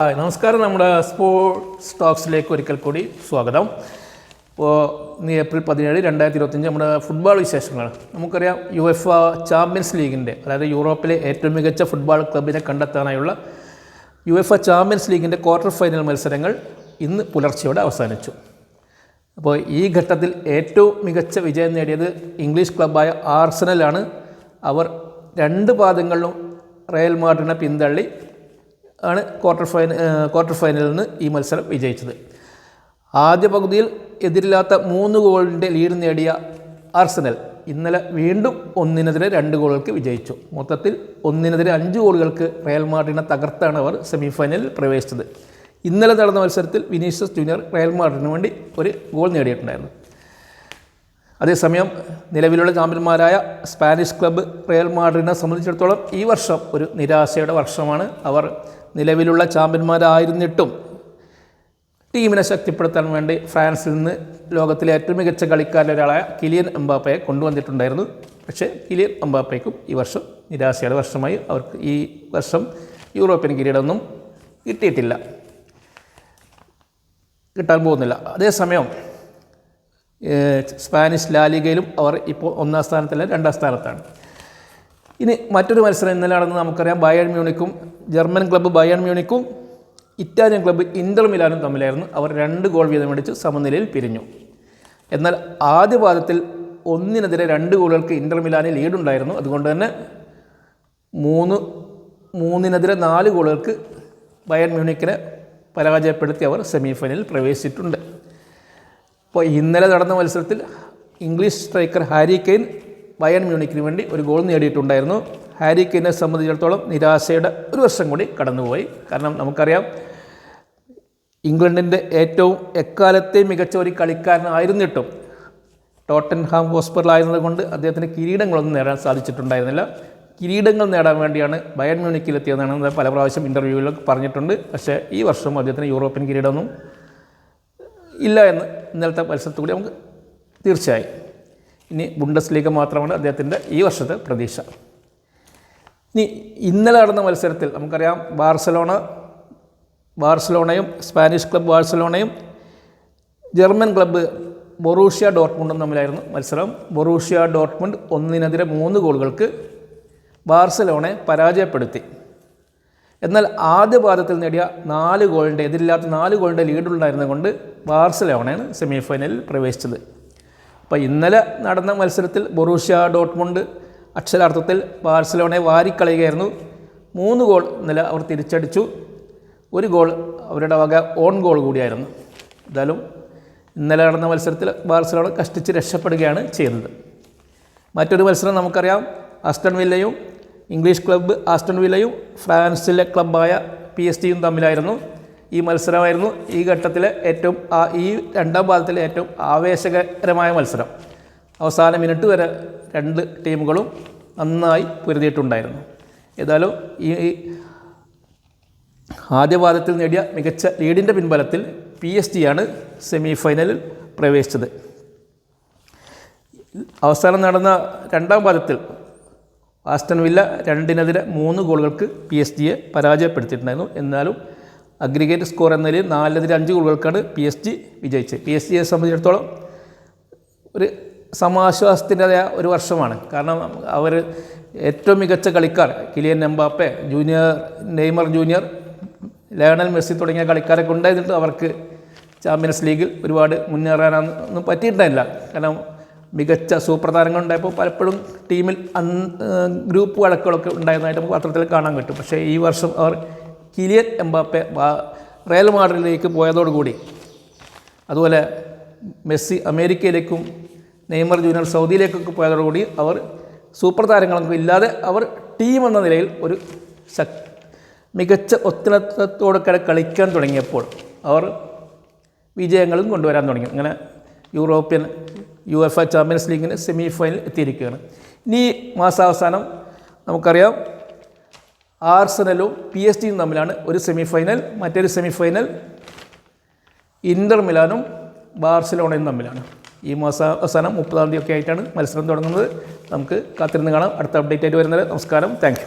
Hi നമസ്കാരം. നമ്മുടെ sports ടോക്സിലേക്ക് ഒരിക്കൽ കൂടി സ്വാഗതം. ഇപ്പോൾ ഇന്ന് ഏപ്രിൽ പതിനേഴ് രണ്ടായിരത്തി ഇരുപത്തഞ്ച് നമ്മുടെ ഫുട്ബോൾ വിശേഷങ്ങൾ നമുക്കറിയാം യു എഫ് ചാമ്പ്യൻസ് ലീഗിന്റെ അതായത് യൂറോപ്പിലെ ഏറ്റവും മികച്ച ഫുട്ബോൾ ക്ലബിനെ കണ്ടെത്താനായുള്ള യു എഫ് ചാമ്പ്യൻസ് ലീഗിന്റെ ക്വാർട്ടർ ഫൈനൽ മത്സരങ്ങൾ ഇന്ന് പുലർച്ചെയോടെ അവസാനിച്ചു. അപ്പോൾ ഈ ഘട്ടത്തിൽ ഏറ്റവും മികച്ച വിജയം നേടിയത് ഇംഗ്ലീഷ് ക്ലബ്ബായ ആർസനലാണ് അവർ രണ്ട് പാദങ്ങളിലും റയൽ മാഡ്രിഡിനെ പിന്തള്ളി ആണ് ക്വാർട്ടർ ഫൈനൽ ക്വാർട്ടർ ഫൈനലിൽ നിന്ന് ഈ മത്സരം വിജയിച്ചത്. ആദ്യ പകുതിയിൽ എതിരില്ലാത്ത മൂന്ന് ഗോളിന്റെ ലീഡ് നേടിയ ആർസനൽ ഇന്നലെ വീണ്ടും ഒന്നിനെതിരെ രണ്ട് ഗോളുകൾക്ക് വിജയിച്ചു. മൊത്തത്തിൽ ഒന്നിനെതിരെ അഞ്ച് ഗോളുകൾക്ക് റയൽ മാഡ്രിഡിനെ തകർത്താണ് അവർ സെമിഫൈനലിൽ പ്രവേശിച്ചത്. ഇന്നലെ നടന്ന മത്സരത്തിൽ വിനീഷ്യസ് ജൂനിയർ റയൽ മാഡ്രിഡിന് വേണ്ടി ഒരു ഗോൾ നേടിയിട്ടുണ്ടായിരുന്നു. അതേസമയം നിലവിലുള്ള ചാമ്പ്യന്മാരായ സ്പാനിഷ് ക്ലബ്ബ് റയൽ മാഡ്രിഡിനെ സംബന്ധിച്ചിടത്തോളം ഈ വർഷം ഒരു നിരാശയുടെ വർഷമാണ്. അവർ നിലവിലുള്ള ചാമ്പ്യന്മാരായിരുന്നിട്ടും ടീമിനെ ശക്തിപ്പെടുത്താൻ വേണ്ടി ഫ്രാൻസിൽ നിന്ന് ലോകത്തിലെ ഏറ്റവും മികച്ച കളിക്കാരിൽ ഒരാളായ കിലിയൻ എംബാപ്പയെ കൊണ്ടുവന്നിട്ടുണ്ടായിരുന്നു. പക്ഷേ കിലിയൻ എംബാപ്പയ്ക്കും ഈ വർഷം നിരാശയുടെ വർഷമായി. അവർക്ക് ഈ വർഷം യൂറോപ്യൻ കിരീടമൊന്നും കിട്ടിയിട്ടില്ല. കിട്ടാൻ പോകുന്നില്ല. അതേസമയം സ്പാനിഷ് ലാലിഗയിലും അവർ ഇപ്പോൾ ഒന്നാം സ്ഥാനത്തല്ല രണ്ടാം സ്ഥാനത്താണ്. ഇനി മറ്റൊരു മത്സരം ഇന്നലെ നടന്ന് നമുക്കറിയാം ബയൺ മ്യൂണിക്കും ജർമ്മൻ ക്ലബ്ബ് ബയൺ മ്യൂണിക്കും ഇറ്റാലിയൻ ക്ലബ്ബ് ഇന്റർ മിലാനും തമ്മിലായിരുന്നു. അവർ രണ്ട് ഗോൾ വീതം അടിച്ച് സമനിലയിൽ പിരിഞ്ഞു. എന്നാൽ ആദ്യ പാദത്തിൽ ഒന്നിനെതിരെ രണ്ട് ഗോളുകൾക്ക് ഇന്റർ മിലാന് ലീഡുണ്ടായിരുന്നു. അതുകൊണ്ട് തന്നെ മൂന്ന് മൂന്നിനെതിരെ നാല് ഗോളുകൾക്ക് ബയൺ മ്യൂണിക്കിനെ പരാജയപ്പെടുത്തി അവർ സെമിഫൈനലിൽ പ്രവേശിച്ചിട്ടുണ്ട്. അപ്പോൾ ഇന്നലെ നടന്ന മത്സരത്തിൽ English striker Harry Kane Bayern മ്യൂണിക്കിന് വേണ്ടി ഒരു ഗോൾ നേടിയിട്ടുണ്ടായിരുന്നു. ഹാരി കെയ്നെ സംബന്ധിച്ചിടത്തോളം നിരാശയുടെ ഒരു വർഷം കൂടി കടന്നുപോയി. കാരണം നമുക്കറിയാം ഇംഗ്ലണ്ടിന്റെ ഏറ്റവും എക്കാലത്തെ മികച്ച ഒരു കളിക്കാരനായിരുന്നിട്ടും ടോട്ടൻഹാം ഹോസ്പിറ്റലായിരുന്നതുകൊണ്ട് അദ്ദേഹത്തിന് കിരീടങ്ങളൊന്നും നേടാൻ സാധിച്ചിട്ടുണ്ടായിരുന്നില്ല. കിരീടങ്ങൾ നേടാൻ വേണ്ടിയാണ് ബയൺ മ്യൂണിക്കിലെത്തിയതെന്നാണ് പല പ്രാവശ്യം ഇന്റർവ്യൂവിലൊക്കെ പറഞ്ഞിട്ടുണ്ട്. പക്ഷേ ഈ വർഷം അദ്ദേഹത്തിന് യൂറോപ്യൻ കിരീടമൊന്നും ഇല്ല എന്ന് ഇന്നലത്തെ മത്സരത്തിൽ നമുക്ക് തീർച്ചയായി. ഇനി ബുണ്ടസ് ലീഗ് മാത്രമാണ് അദ്ദേഹത്തിന്റെ ഈ വർഷത്തെ പ്രതീക്ഷ. ഇനി ഇന്നലെ നടന്ന മത്സരത്തിൽ നമുക്കറിയാം ബാർസലോണ ബാർസലോണയും സ്പാനിഷ് ക്ലബ്ബ് ബാഴ്സലോണയും ജർമ്മൻ ക്ലബ്ബ് ബൊറൂഷ്യ ഡോട്ട്മുണ്ടും തമ്മിലായിരുന്നു മത്സരം. ബൊറൂഷ്യ ഡോട്ട്മുണ്ട് ഒന്നിനെതിരെ മൂന്ന് ഗോളുകൾക്ക് ബാർസലോണയെ പരാജയപ്പെടുത്തി. എന്നാൽ ആദ്യ പാദത്തിൽ നേടിയ നാല് ഗോളിന്റെ എതിരില്ലാത്ത നാല് ഗോളിന്റെ ലീഡുണ്ടായിരുന്നത് കൊണ്ട് ബാർസലോണയാണ് സെമി ഫൈനലിൽ പ്രവേശിച്ചത്. അപ്പോൾ ഇന്നലെ നടന്ന മത്സരത്തിൽ ബൊറൂഷ്യ ഡോട്ട്മുണ്ട്. അക്ഷരാർത്ഥത്തിൽ ബാർസലോണയെ വാരിക്കളയുകയായിരുന്നു. മൂന്ന് ഗോൾ ഇന്നലെ അവർ തിരിച്ചടിച്ചു. ഒരു ഗോൾ അവരുടെ വക ഓൺ ഗോൾ കൂടിയായിരുന്നു. എന്തായാലും ഇന്നലെ നടന്ന മത്സരത്തിൽ ബാർസലോണ കഷ്ടിച്ച് രക്ഷപ്പെടുകയാണ് ചെയ്തത്. മറ്റൊരു മത്സരം നമുക്കറിയാം. ആസ്റ്റൺ വില്ലയും ഇംഗ്ലീഷ് ക്ലബ്ബ് ആസ്റ്റൺ വില്ലയും ഫ്രാൻസിലെ ക്ലബ്ബായ പി എസ് ടിയും തമ്മിലായിരുന്നു. ഈ മത്സരമായിരുന്നു ഈ ഘട്ടത്തിലെ ഏറ്റവും ഈ രണ്ടാം പാദത്തിലെ ഏറ്റവും ആവേശകരമായ മത്സരം. അവസാന മിനിറ്റ് വരെ രണ്ട് ടീമുകളും നന്നായി പൊരുതിയിട്ടുണ്ടായിരുന്നു. ഏതായാലും ഈ ഈ ആദ്യ പാദത്തിൽ നേടിയ മികച്ച ലീഡിന്റെ പിൻബലത്തിൽ പി എസ് ടിയാണ് സെമി ഫൈനലിൽ പ്രവേശിച്ചത്. അവസാനം നടന്ന രണ്ടാം പാദത്തിൽ ആസ്റ്റൺ വില്ല രണ്ടിനെതിരെ മൂന്ന് ഗോളുകൾക്ക് പി എസ് ജിയെ പരാജയപ്പെടുത്തിയിട്ടുണ്ടായിരുന്നു. എന്നാലും അഗ്രിഗേറ്റ് സ്കോർ എന്ന നിലയിൽ നാലിനെതിരെ അഞ്ച് ഗോളുകൾക്കാണ് പി എസ് ജി വിജയിച്ചത്. പി എസ് ജിയെ സംബന്ധിച്ചിടത്തോളം ഒരു സമാശ്വാസത്തിന്റെതായ ഒരു വർഷമാണ്. കാരണം അവർ ഏറ്റവും മികച്ച കളിക്കാർ Kylian Mbappe junior Neymar junior Lionel Messi തുടങ്ങിയ കളിക്കാരൊക്കെ ഉണ്ടായിരുന്നിട്ട് അവർക്ക് ചാമ്പ്യൻസ് ലീഗിൽ ഒരുപാട് മുന്നേറാനൊന്നും പറ്റിയിട്ടുണ്ടായില്ല. കാരണം മികച്ച ഉണ്ടായപ്പോൾ പലപ്പോഴും ടീമിൽ അന്ന് ഗ്രൂപ്പ് വഴക്കുകളൊക്കെ ഉണ്ടായിരുന്നതായിട്ട് നമുക്ക് പത്രത്തിൽ കാണാൻ കിട്ടും പക്ഷേ ഈ വർഷം അവർ കിലിയൻ എംബാപ്പെ റയൽ മാഡ്രിഡിലേക്ക് പോയതോടുകൂടി. അതുപോലെ മെസ്സി അമേരിക്കയിലേക്കും നെയ്മർ ജൂനിയർ സൗദിയിലേക്കൊക്കെ പോയതോടുകൂടി അവർ സൂപ്പർ താരങ്ങളൊന്നും ഇല്ലാതെ അവർ ടീം എന്ന നിലയിൽ ഒരു ശക് മികച്ച ഒത്തിണത്തോടെ കളിക്കാൻ തുടങ്ങിയപ്പോൾ അവർ വിജയങ്ങളും കൊണ്ടുവരാൻ തുടങ്ങി. അങ്ങനെ European U F A champions ലീഗിന് സെമി ഫൈനൽ എത്തിയിരിക്കുകയാണ്. ഇനി മാസാവസാനം നമുക്കറിയാം ആർസനലും പി എസ് ടിയും തമ്മിലാണ് ഒരു സെമി ഫൈനൽ മറ്റൊരു സെമി ഫൈനൽ ഇന്റർ മിലാനും ബാർസലോണയും തമ്മിലാണ്. ഈ മാസം അവസാനം മുപ്പതാം തീയതി ഒക്കെ ആയിട്ടാണ് മത്സരം തുടങ്ങുന്നത്. നമുക്ക് കാത്തിരുന്ന് കാണാം. അടുത്ത അപ്ഡേറ്റ് ആയിട്ട് വരുന്നത് നമസ്കാരം. താങ്ക്